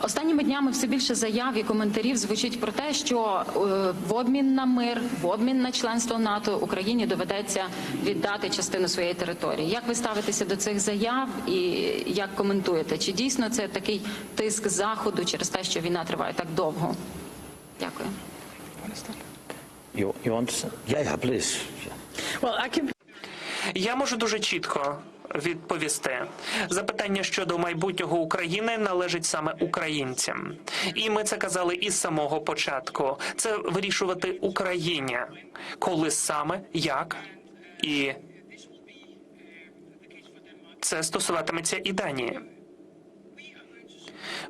Останніми днями все більше заяв і коментарів звучить про те, що е, в обмін на мир, в обмін на членство НАТО Україні доведеться віддати частину своєї території. Як ви ставитеся до цих заяв і як коментуєте? Чи дійсно це такий тиск заходу через те, що війна триває так довго? Дякую. You, you want to say? Yeah, yeah, please. Well, I can Я можу дуже чітко відповісти. Запитання щодо майбутнього України належить саме українцям, і ми це казали із самого початку. Це вирішувати Україні, коли саме, як і це стосуватиметься і Данії.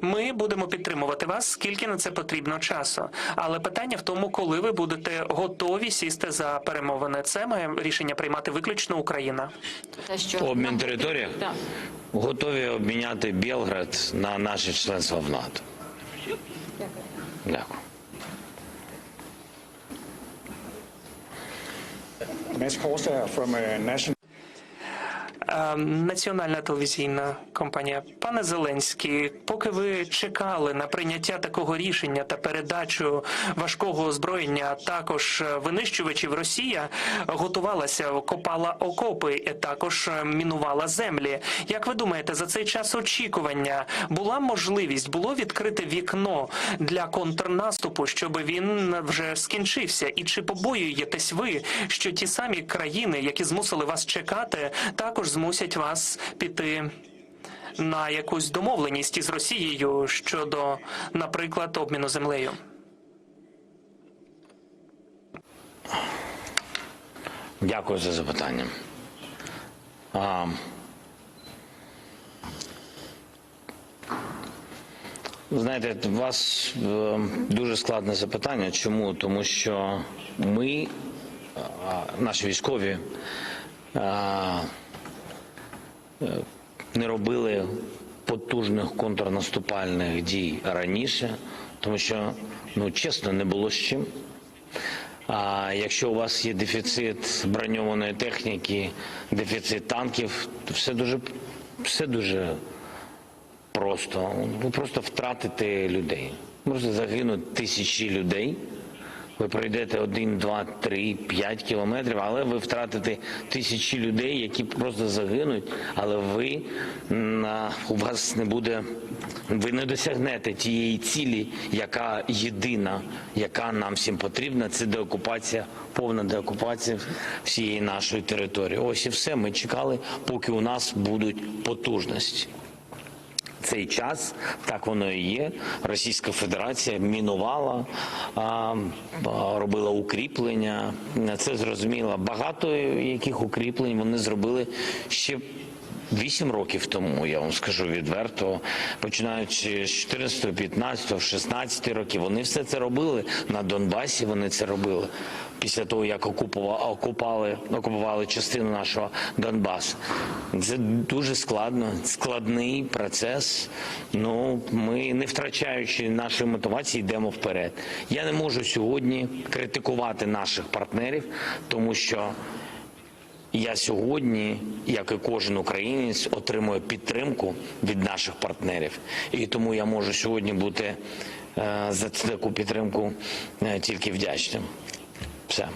Ми будемо підтримувати вас, скільки на це потрібно часу. Але питання в тому, коли ви будете готові сісти за перемовини. Це має рішення приймати виключно Україна. Обмін території? Так. Готові обміняти Білград на наше членство в НАТО. Дякую. Uh, National. Е, Національна телевізійна компанія. Пане Зеленський, поки ви чекали на прийняття такого рішення та передачу важкого озброєння, а також е, винищувачів, Росія готувалася, копала окопи, і також е, мінувала землі. Як ви думаєте, за цей час очікування була можливість було відкрити вікно для контрнаступу, щоб він вже скінчився? І чи побоюєтесь ви, що ті самі країни, які змусили вас чекати, також змусять вас піти? На якусь домовленість із Росією щодо, наприклад, обміну землею. Дякую за запитання. А, знаєте, у вас е, дуже складне запитання. Чому? Тому що ми, наші військові, е, не робили потужних контрнаступальних дій раніше, тому що, ну чесно, не було з чим. А якщо у вас є дефіцит броньованої техніки, дефіцит танків, то все дуже, все дуже просто. Ви просто втратите людей. Може загинуть тисячі людей. Ви пройдете один, два, три, п'ять кілометрів, але ви втратите тисячі людей, які просто загинуть. Але ви м, а, у вас не буде, ви не досягнете тієї цілі, яка єдина, яка нам всім потрібна. Це деокупація, повна деокупація всієї нашої території. Ось і все. Ми чекали, поки у нас будуть потужності цей час, так воно і є. Російська Федерація мінувала, робила укріплення. Це зрозуміло. Багато яких укріплень вони зробили ще. Вісім років тому я вам скажу відверто, починаючи з 14, 15, 16 років, вони все це робили на Донбасі. Вони це робили після того, як окупували, окупували частину нашого Донбасу. Це дуже складно, складний процес. Ну ми не втрачаючи нашої мотивації, йдемо вперед. Я не можу сьогодні критикувати наших партнерів, тому що. Я сьогодні, як і кожен українець, отримую підтримку від наших партнерів, і тому я можу сьогодні бути е, за таку підтримку е, тільки вдячним. Все.